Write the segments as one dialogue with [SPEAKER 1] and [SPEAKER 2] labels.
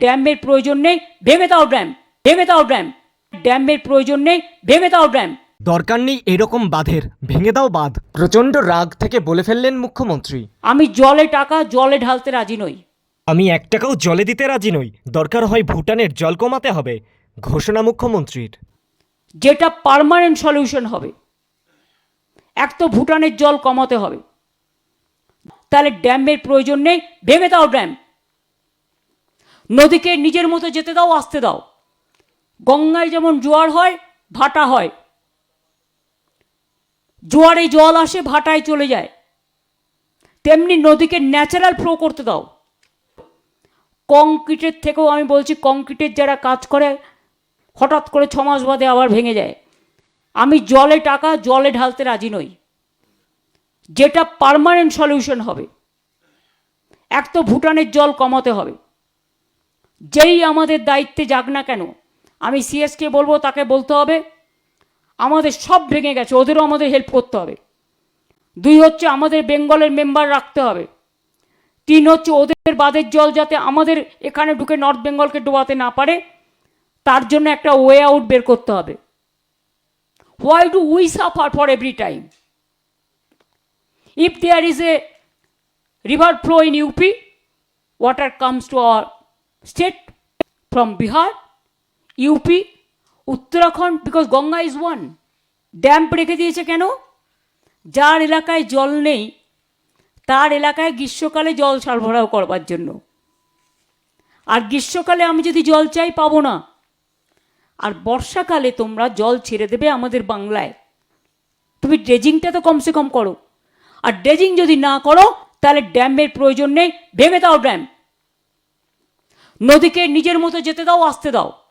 [SPEAKER 1] ড্যামের প্রয়োজন নেই ভেঙে দাও ড্যাম ভেঙে দাও ড্যাম। ড্যামের প্রয়োজন নেই ভেঙে দাও ড্যাম।
[SPEAKER 2] দরকার নেই এরকম বাঁধের ভেঙে দাও বাঁধ। প্রচণ্ড রাগ থেকে বলে ফেললেন মুখ্যমন্ত্রী।
[SPEAKER 1] আমি জলে টাকা জলে ঢালতে রাজি নই।
[SPEAKER 2] আমি এক টাকাও জলে দিতে রাজি নই। দরকার হয় ভুটানের জল কমাতে হবে ঘোষণা মুখ্যমন্ত্রীর।
[SPEAKER 1] যেটা পার্মানেন্ট সলিউশন হবে। এক তো ভুটানের জল কমাতে হবে। তাহলে ড্যামের প্রয়োজন নেই ভেঙে দাও ড্যাম। নদীকে নিজের মতো যেতে দাও, আসতে দাও। গঙ্গায় যেমন জোয়ার হয়, ভাটা হয়। জোয়ারে জল আসে, ভাটায় চলে যায়। তেমনি নদীকে ন্যাচারাল ফ্লো করতে দাও। কংক্রিটের থেকেও আমি বলছি, কংক্রিটের যারা কাজ করে, হঠাৎ করে ছমাস বাদে আবার ভেঙে যায়। আমি জলে টাকা, জলে ঢালতে রাজি নই। যেটা পার্মানেন্ট সলিউশন হবে। এক তো ভুটানের জল কমাতে হবে। যেই আমাদের দায়িত্বে যাক না কেন আমি সিএসকে বলব তাকে বলতে হবে আমাদের সব ভেঙে গেছে ওদেরও আমাদের হেল্প করতে হবে। দুই হচ্ছে আমাদের বেঙ্গলের মেম্বার রাখতে হবে। তিন হচ্ছে ওদের বাদের জল যাতে আমাদের এখানে ঢুকে নর্থ বেঙ্গলকে ডোবাতে না পারে তার জন্য একটা ওয়ে আউট বের করতে হবে। Why do we suffer for every time if there is a river flow in UP, water comes to our state from Bihar, UP, Uttarakhand because Ganga is one dam রেখে দিয়েছে কেন? যার এলাকায় জল নেই তার এলাকায় গ্রীষ্মকালে জল সরবরাহ করবার জন্য। আর গ্রীষ্মকালে আমি যদি জল চাই পাবো না। আর বর্ষাকালে তোমরা জল ছেড়ে দেবে আমাদের বাংলায়। তুমি ড্রেজিংটা তো কমসে কম করো। আর ড্রেজিং যদি না করো তাহলে ড্যামের প্রয়োজন নেই। ভেঙে দাও ড্যাম। নদীকে নিজের মতো যেতে দাও আসতে দাও।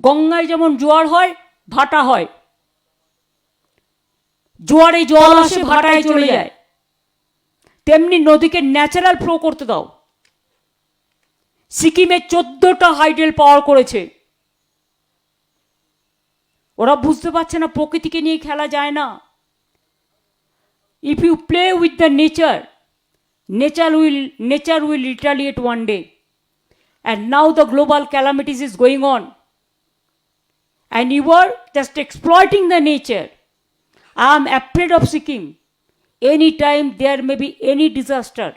[SPEAKER 1] গঙ্গায় যেমন জোয়ার হয় ভাটা হয়। জোয়ারে জল আসে ভাটায় চলে যায়। তেমনি নদীকে ন্যাচারাল ফ্লো করতে দাও। সিকিমে চোদ্দটা হাইডেল পাওয়ার করেছে। ওরা বুঝতে পারছে না প্রকৃতিকে নিয়ে খেলা যায় না। If you play with the nature nature will nature will retaliate one day and now the global calamities is going on. And you are just exploiting the nature. I am afraid of sikkim. Anytime there may be any disaster.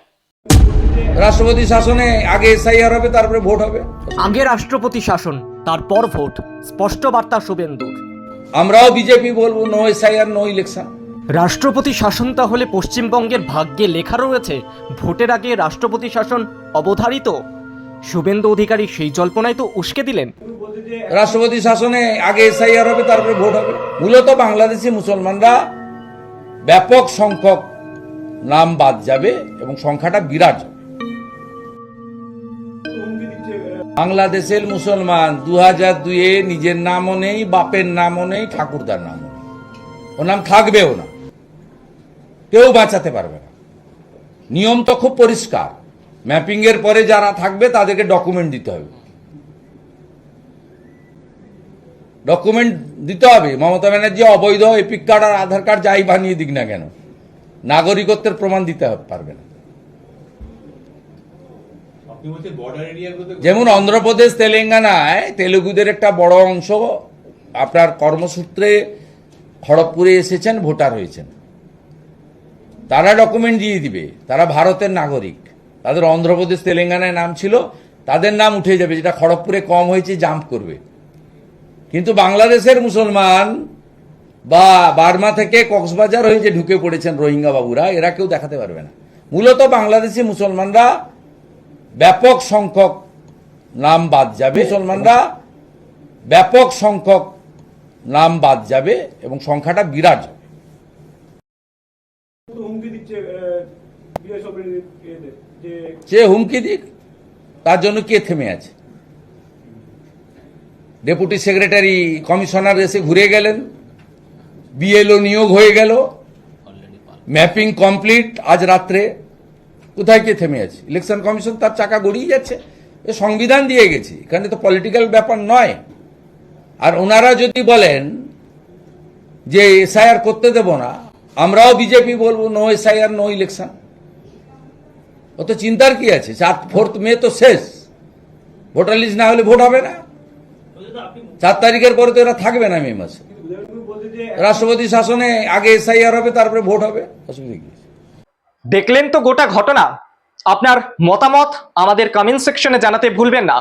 [SPEAKER 3] রাষ্ট্রপতি শাসনে আগে SIR হবে তারপরে vote হবে।
[SPEAKER 2] আগে রাষ্ট্রপতি শাসন তারপর ভোট। স্পষ্ট বার্তা শুভেন্দুর
[SPEAKER 3] আমরাও বিজেপি বলব নো এসআইআর নো ইলেকশন
[SPEAKER 2] রাষ্ট্রপতি শাসন তাহলে পশ্চিমবঙ্গের ভাগ্যে লেখা রয়েছে ভোটের আগে রাষ্ট্রপতি শাসন অবধারিত। শুভেন্দু অধিকারী সেই জল্পনায় তো উস্কে দিলেন।
[SPEAKER 3] রাষ্ট্রপতি শাসনে আগে এসআইআর হবে, তারপরে ভোট হবে। মূলত বাংলাদেশি মুসলমানরা ব্যাপক সংখ্যক নাম বাদ যাবে এবং সংখ্যাটা বিরাট বাংলাদেশের মুসলমান দু হাজার দুয়ে নিজের নামও নেই, বাপের নামও নেই, ঠাকুরদার নামও ও নাম থাকবেও না। কেউ বাঁচাতে পারবে না। নিয়ম তো খুব পরিষ্কার। ম্যাপিং এর পরে যারা থাকবে তাদেরকে ডকুমেন্ট দিতে হবে। ডকুমেন্ট দিতে হবে। মমতা ব্যানার্জি অবৈধ এপিক কার্ড আর আধার কার্ড যাই বানিয়ে দিক না কেন? নাগরিকত্বের প্রমাণ দিতে পারবে না। যেমন অন্ধ্রপ্রদেশ তেলেঙ্গানায় তেলুগুদের একটা বড় অংশ আপনার কর্মসূত্রে খড়গপুরে এসেছেন ভোটার হয়েছেন। তারা ডকুমেন্ট দিয়ে দিবে। তারা ভারতের নাগরিক। তাদের অন্ধ্রপ্রদেশ, তেলেঙ্গানায় নাম ছিল, তাদের নাম উঠে যাবে, যেটা খড়গপুরে কম হয়েছে, জাম্প করবে। কিন্তু বাংলাদেশের মুসলমান বা বার্মা থেকে কক্সবাজার হয়ে যে ঢুকে পড়েছেন রোহিঙ্গা বাবুরা, এরা কেউ দেখাতে পারবে না। মূলত বাংলাদেশি মুসলমানরা ব্যাপক সংখ্যক নাম বাদ যাবে, মুসলমানরা ব্যাপক সংখ্যক নাম বাদ যাবে এবং সংখ্যাটা বিরাট হবে
[SPEAKER 4] তো হুমকি দিচ্ছে যে
[SPEAKER 3] হুমকি দিক তার জন্য কে থেমে আছে? ডেপুটি সেক্রেটারি কমিশনার এসে ঘুরে গেলেন বিএলও নিয়োগ হয়ে গেল ম্যাপিং কমপ্লিট আজ রাত্রে। কোথায় কে থেমে আছে? ইলেকশন কমিশন তার চাকা গড়িয়ে যাচ্ছে এ সংবিধান দিয়ে গেছি এখানে তো পলিটিক্যাল ব্যাপার নয়। আর ওনারা যদি বলেন যে এসআইআর করতে দেব না আমরাও বিজেপি বলব নো এসআইআর নো ইলেকশন ও তো চিন্তার কি আছে? চার ফোর্থ মে তো শেষ। ভোটার লিস্ট না হলে ভোট হবে না। চার তারিখের পরে তো এরা থাকবে না মে মাসে। রাষ্ট্রপতি শাসনে আগে এসআইআর হবে, তারপরে ভোট হবে। অসুবিধা কি
[SPEAKER 2] দেখলেন তো গোটা ঘটনা? আপনার মতামত আমাদের কমেন্ট সেকশনে জানাতে ভুলবেন না।